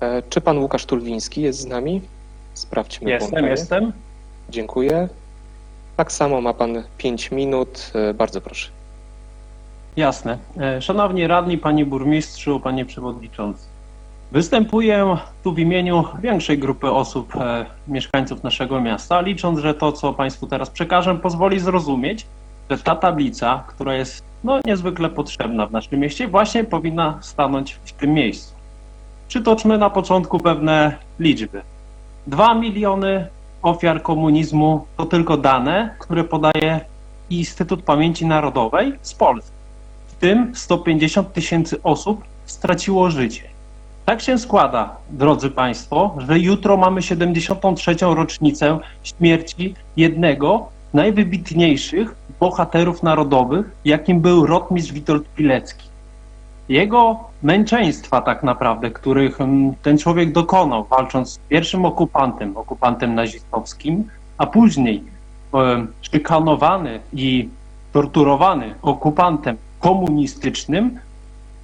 E, Czy pan Łukasz Tulwiński jest z nami? Sprawdźmy Jestem, połączenie. jestem. Dziękuję. Tak samo ma pan 5 minut. E, Bardzo proszę. Jasne. E, Szanowni radni, panie burmistrzu, panie przewodniczący. Występuję tu w imieniu większej grupy osób, mieszkańców naszego miasta, licząc, że to, co państwu teraz przekażę, pozwoli zrozumieć, że ta tablica, która jest no, niezwykle potrzebna w naszym mieście, właśnie powinna stanąć w tym miejscu. Przytoczmy na początku pewne liczby. 2 miliony ofiar komunizmu to tylko dane, które podaje Instytut Pamięci Narodowej z Polski. W tym 150 tysięcy osób straciło życie. Tak się składa, drodzy Państwo, że jutro mamy 73. rocznicę śmierci jednego z najwybitniejszych bohaterów narodowych, jakim był rotmistrz Witold Pilecki. Jego męczeństwa tak naprawdę, których mm, ten człowiek dokonał, walcząc z pierwszym okupantem, okupantem nazistowskim, a później e, szykanowany i torturowany okupantem komunistycznym,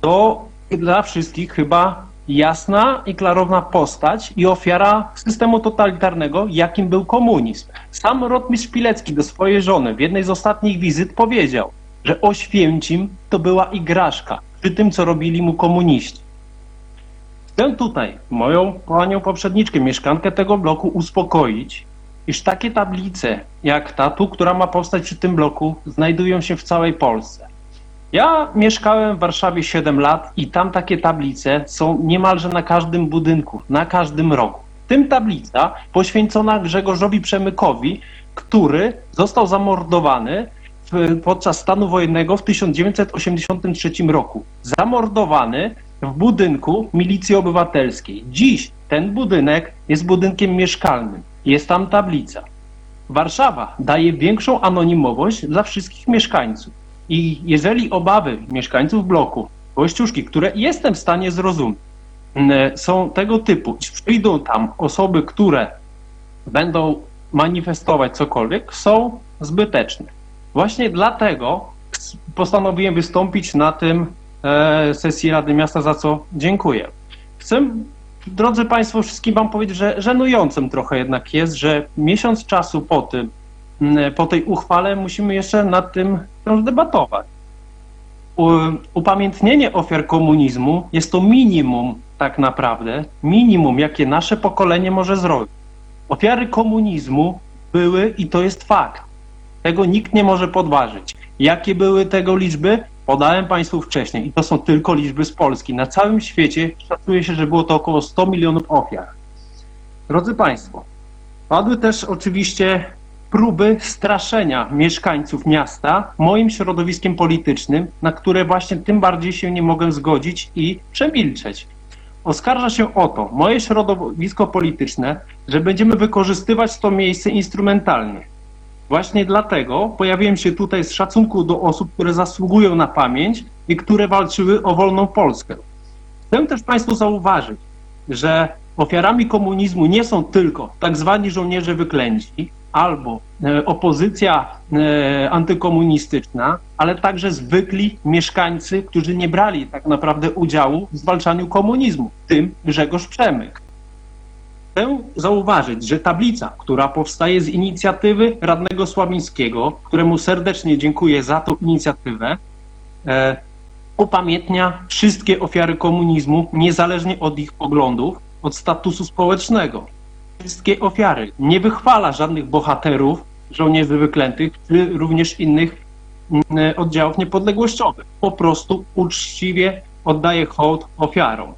to dla wszystkich chyba jasna i klarowna postać i ofiara systemu totalitarnego, jakim był komunizm. Sam rotmistrz Pilecki do swojej żony w jednej z ostatnich wizyt powiedział, że Oświęcim to była igraszka przy tym, co robili mu komuniści. Chcę tutaj moją panią poprzedniczkę, mieszkankę tego bloku uspokoić, iż takie tablice jak ta tu, która ma powstać przy tym bloku, znajdują się w całej Polsce. Ja mieszkałem w Warszawie 7 lat i tam takie tablice są niemalże na każdym budynku, na każdym rogu. W tym tablica poświęcona Grzegorzowi Przemykowi, który został zamordowany w, podczas stanu wojennego w 1983 roku. Zamordowany w budynku milicji obywatelskiej. Dziś ten budynek jest budynkiem mieszkalnym. Jest tam tablica. Warszawa daje większą anonimowość dla wszystkich mieszkańców. I jeżeli obawy mieszkańców bloku, Kościuszki, które jestem w stanie zrozumieć, są tego typu, przyjdą tam osoby, które będą manifestować cokolwiek, są zbyteczne. Właśnie dlatego postanowiłem wystąpić na tym e, sesji Rady Miasta, za co dziękuję. Chcę, drodzy Państwo, wszystkim Wam powiedzieć, że żenującym trochę jednak jest, że miesiąc czasu po tym, m, po tej uchwale musimy jeszcze nad tym debatować. Upamiętnienie ofiar komunizmu jest to minimum tak naprawdę, minimum, jakie nasze pokolenie może zrobić. Ofiary komunizmu były i to jest fakt. Tego nikt nie może podważyć. Jakie były tego liczby? Podałem Państwu wcześniej i to są tylko liczby z Polski. Na całym świecie szacuje się, że było to około 100 milionów ofiar. Drodzy Państwo, padły też oczywiście próby straszenia mieszkańców miasta moim środowiskiem politycznym, na które właśnie tym bardziej się nie mogę zgodzić i przemilczeć. Oskarża się o to moje środowisko polityczne, że będziemy wykorzystywać to miejsce instrumentalnie. Właśnie dlatego pojawiłem się tutaj z szacunku do osób, które zasługują na pamięć i które walczyły o wolną Polskę. Chcę też Państwu zauważyć, że ofiarami komunizmu nie są tylko tak zwani żołnierze wyklęci albo e, opozycja e, antykomunistyczna, ale także zwykli mieszkańcy, którzy nie brali tak naprawdę udziału w zwalczaniu komunizmu, w tym Grzegorz Przemyk. Chcę zauważyć, że tablica, która powstaje z inicjatywy radnego Sławińskiego, któremu serdecznie dziękuję za tą inicjatywę, e, upamiętnia wszystkie ofiary komunizmu, niezależnie od ich poglądów, od statusu społecznego. Wszystkie ofiary. Nie wychwala żadnych bohaterów, żołnierzy wyklętych, czy również innych mm, oddziałów niepodległościowych. Po prostu uczciwie oddaje hołd ofiarom.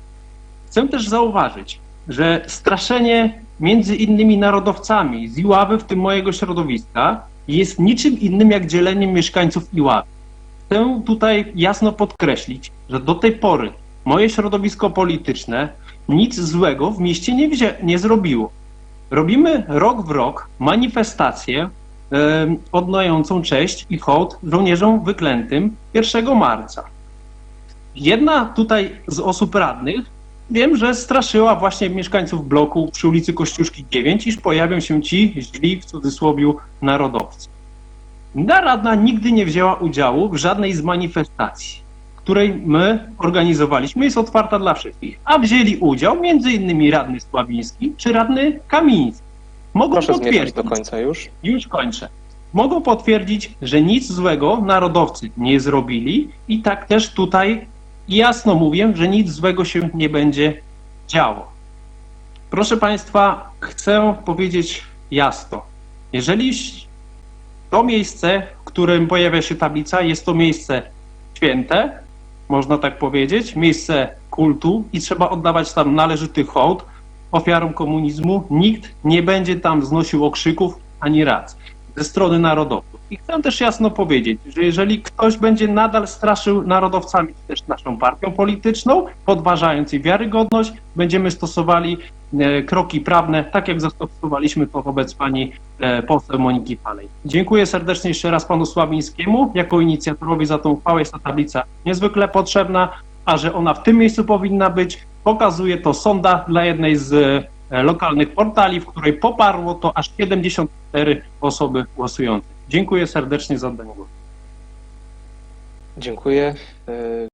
Chcę też zauważyć, że straszenie między innymi narodowcami z Iławy, w tym mojego środowiska, jest niczym innym jak dzieleniem mieszkańców Iławy. Chcę tutaj jasno podkreślić, że do tej pory moje środowisko polityczne nic złego w mieście nie, nie zrobiło. Robimy rok w rok manifestację em, odnającą cześć i hołd żołnierzom wyklętym 1 marca. Jedna tutaj z osób radnych wiem, że straszyła właśnie mieszkańców bloku przy ulicy Kościuszki 9, iż pojawią się ci źli w cudzysłowie narodowcy. Ta radna nigdy nie wzięła udziału w żadnej z manifestacji. której my organizowaliśmy, jest otwarta dla wszystkich. A wzięli udział m.in. radny Sławiński czy radny Kamiński. Mogą Proszę potwierdzić, do końca już. już kończę. Mogą potwierdzić, że nic złego narodowcy nie zrobili i tak też tutaj jasno mówię, że nic złego się nie będzie działo. Proszę Państwa, chcę powiedzieć jasno. Jeżeli to miejsce, w którym pojawia się tablica, jest to miejsce święte, można tak powiedzieć, miejsce kultu i trzeba oddawać tam należyty hołd ofiarom komunizmu, nikt nie będzie tam wznosił okrzyków ani rac ze strony narodowców. I chcę też jasno powiedzieć, że jeżeli ktoś będzie nadal straszył narodowcami, też naszą partią polityczną, podważając jej wiarygodność, będziemy stosowali e, kroki prawne, tak jak zastosowaliśmy to wobec pani e, poseł Moniki Palej. Dziękuję serdecznie jeszcze raz panu Sławińskiemu jako inicjatorowi za tą uchwałę. Jest ta tablica niezwykle potrzebna, a że ona w tym miejscu powinna być, pokazuje to sonda dla jednej z lokalnych portali, w której poparło to aż 74 osoby głosujące. Dziękuję serdecznie za oddanie głosu. Dziękuję. E,